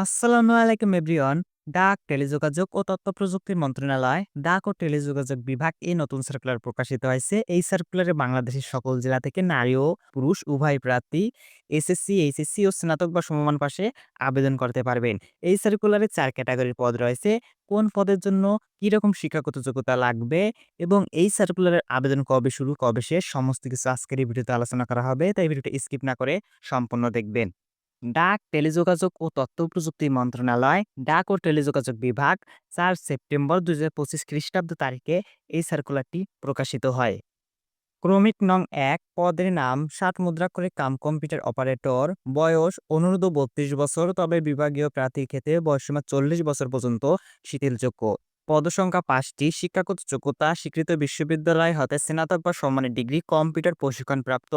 আসসালামু আলাইকুম এভরিওয়ান। ডাক, টেলিযোগাযোগ ও তথ্য প্রযুক্তি মন্ত্রণালয়, ডাক ও টেলিযোগাযোগ বিভাগ এই নতুন সার্কুলার প্রকাশিত হয়েছে। এই সার্কুলারে বাংলাদেশের সকল জেলা থেকে নারী ও পুরুষ উভয় প্রার্থী এসএসসি, এইচএসসি ও স্নাতক বা সমমান পাশে আবেদন করতে পারবেন। এই সার্কুলারে চার ক্যাটাগরির পদ রয়েছে। কোন পদের জন্য কি রকম শিক্ষাগত যোগ্যতা লাগবে এবং এই সার্কুলারের আবেদন কবে শুরু, কবে শেষ সমস্ত কিছু আজকের এই ভিডিওতে আলোচনা করা হবে। তাই ভিডিওটা স্কিপ না করে সম্পূর্ণ দেখবেন। ডাক, টেলিযোগাযোগ ও তথ্য প্রযুক্তি মন্ত্রণালয়, ডাক ও টেলিযোগাযোগ বিভাগ চার সেপ্টেম্বর ২০২৫ খ্রিস্টাব্দ তারিখে এই সার্কুলারটি প্রকাশিত হয়। ক্রমিক নং এক পদের নাম ষাট মুদ্রা করে কাম কম্পিউটার অপারেটর বয়স অনুরোধ বত্রিশ বছর তবে বিভাগীয় প্রার্থীর ক্ষেত্রে বয়সসীমা ৪০ বছর পর্যন্ত শিথিলযোগ্য। পদসংখ্যা পাঁচটি, শিক্ষাগত যোগ্যতা, স্বীকৃত বিশ্ববিদ্যালয়, হতে স্নাতক বা সমমানের ডিগ্রি, কম্পিউটার প্রশিক্ষণপ্রাপ্ত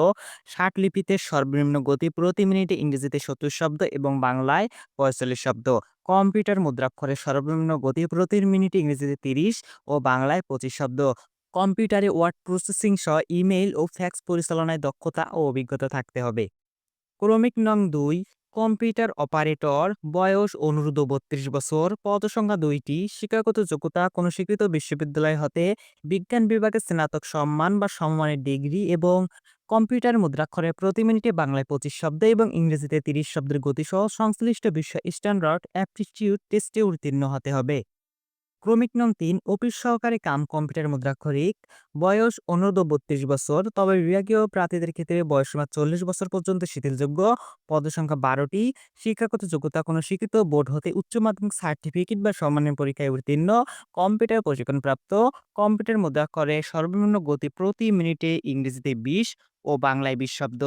ষাট লিপিতে সর্বনিম্ন গতি, প্রতি মিনিটে ইংরেজিতে ৭০ শব্দ এবং বাংলায় ৪৫ শব্দ। কম্পিউটার মুদ্রাক্ষরে সর্বনিম্ন গতি, প্রতি মিনিটে ইংরেজিতে ৩০ ও বাংলায় ২৫ শব্দ। কম্পিউটারে ওয়ার্ড প্রসেসিং সহ ইমেইল ও ফ্যাক্স পরিচালনায় দক্ষতা ও অভিজ্ঞতা থাকতে হবে। ক্রমিক নং দুই, কম্পিউটার অপারেটর, বয়স অনূর্ধ্ব ৩২ বছর, পদসংখ্যা দুইটি, শিক্ষাগত যোগ্যতা কোনো স্বীকৃত বিশ্ববিদ্যালয় হতে বিজ্ঞান বিভাগে স্নাতক সম্মান বা সম্মানের ডিগ্রি এবং কম্পিউটার মুদ্রাক্ষরে প্রতি মিনিটে বাংলায় ২৫ শব্দ এবং ইংরেজিতে ৩০ শব্দের গতিসহ সংশ্লিষ্ট বিশ্ব স্ট্যান্ডার্ড, অ্যাপটিটিউড, টেস্টে উত্তীর্ণ হতে হবে। ক্রমিক নং তিন, অফিস সহকারী কাম কম্পিউটার মুদ্রাক্ষরিক, বয়স অনূর্ধ্ব ৩২ বছর, তবে বিভাগীয় প্রার্থীদের ক্ষেত্রে বয়সসীমা ৪০ বছর পর্যন্ত শিথিলযোগ্য পদসংখ্যা ১২টি শিক্ষাগত যোগ্যতা কোনো স্বীকৃত বোর্ড হতে উচ্চ মাধ্যমিক সার্টিফিকেট বা সম্মানের পরীক্ষায় উত্তীর্ণ কম্পিউটার প্রশিক্ষণপ্রাপ্ত, কম্পিউটার মুদ্রাক্ষরে সর্বনিম্ন গতি প্রতি মিনিটে ইংরেজিতে ২০ ও বাংলায় ২০ শব্দ।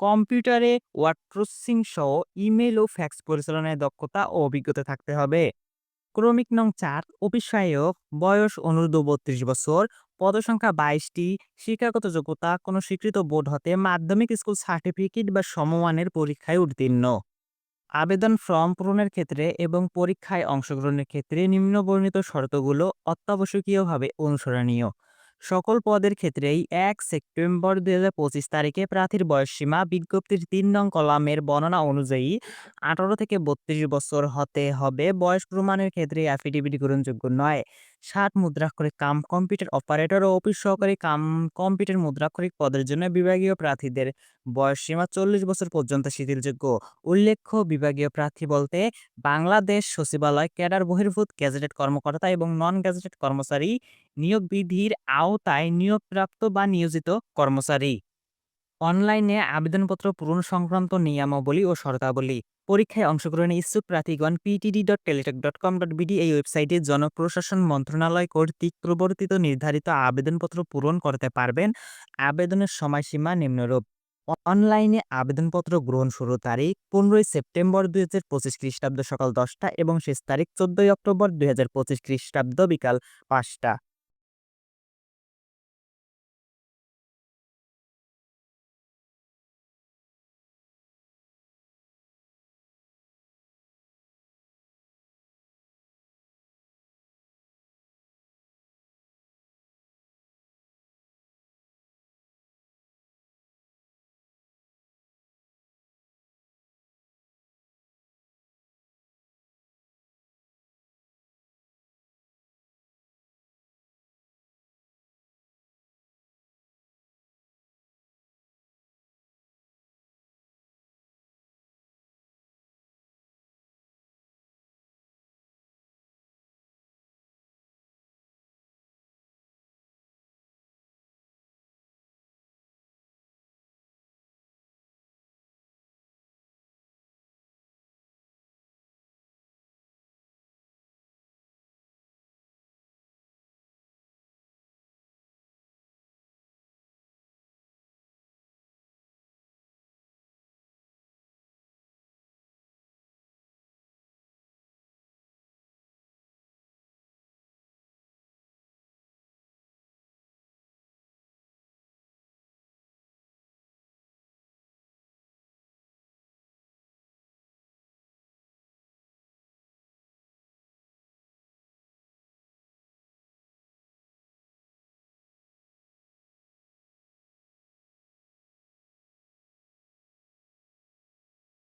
কম্পিউটারে ওয়ার্ড প্রসেসিং সহ ইমেইল ও ফ্যাক্স পরিচালনায় দক্ষতা ও অভিজ্ঞতা থাকতে হবে। ক্রমিক নং চার অফিস বয়স অনুরোধ বত্রিশ বছর, পদসংখ্যা ২২টি শিক্ষাগত যোগ্যতা কোনো স্বীকৃত বোর্ড হতে মাধ্যমিক স্কুল সার্টিফিকেট বা সমমানের পরীক্ষায় উত্তীর্ণ। আবেদন ফর্ম পূরণের ক্ষেত্রে এবং পরীক্ষায় অংশগ্রহণের ক্ষেত্রে নিম্নবর্ণিত শর্তগুলো অত্যাবশ্যকীয়ভাবে অনুসরণীয়। সকল পদের ক্ষেত্রেই এক সেপ্টেম্বর ২০২৫ তারিখে প্রার্থীর বয়সসীমা বিজ্ঞপ্তির তিন নং কলামের বর্ণনা অনুযায়ী ১৮ থেকে ৩২ বছর হতে হবে বয়স প্রমাণের ক্ষেত্রে অ্যাফিডেভিট গ্রহণযোগ্য নয়। ষাট মুদ্রাক্ষরিক কাম কম্পিউটার অপারেটর ও অফিস সহকারী কাম কম্পিউটার মুদ্রাক্ষরিক পদের জন্য বিভাগীয় প্রার্থীদের বয়স সীমা চল্লিশ বছর পর্যন্ত শিথিলযোগ্য। উল্লেখ্য, বিভাগীয় প্রার্থী বলতে বাংলাদেশ সচিবালয় ক্যাডার বহির্ভূত গেজেটেড কর্মকর্তা এবং নন গ্যাজেটেড কর্মচারী নিয়োগ বিধির আওতায় নিয়োগপ্রাপ্ত বা নিয়োজিত কর্মচারী। অনলাইনে আবেদনপত্র পূরণ সংক্রান্ত নিয়মাবলী ও শর্তাবলী পরীক্ষায় অংশগ্রহণে ইচ্ছুক প্রার্থীগণ PTD dot Teletalk dot com dot BD এই ওয়েবসাইটে জনপ্রশাসন মন্ত্রণালয় কর্তৃক প্রবর্তিত নির্ধারিত আবেদনপত্র পূরণ করতে পারবেন। আবেদনের সময়সীমা নিম্নরূপ অনলাইনে আবেদনপত্র গ্রহণ শুরুর তারিখ ১৫ই সেপ্টেম্বর ২০২৫ খ্রিস্টাব্দ সকাল ১০টা এবং শেষ তারিখ ১৪ই অক্টোবর ২০২৫ খ্রিস্টাব্দ বিকাল ৫টা।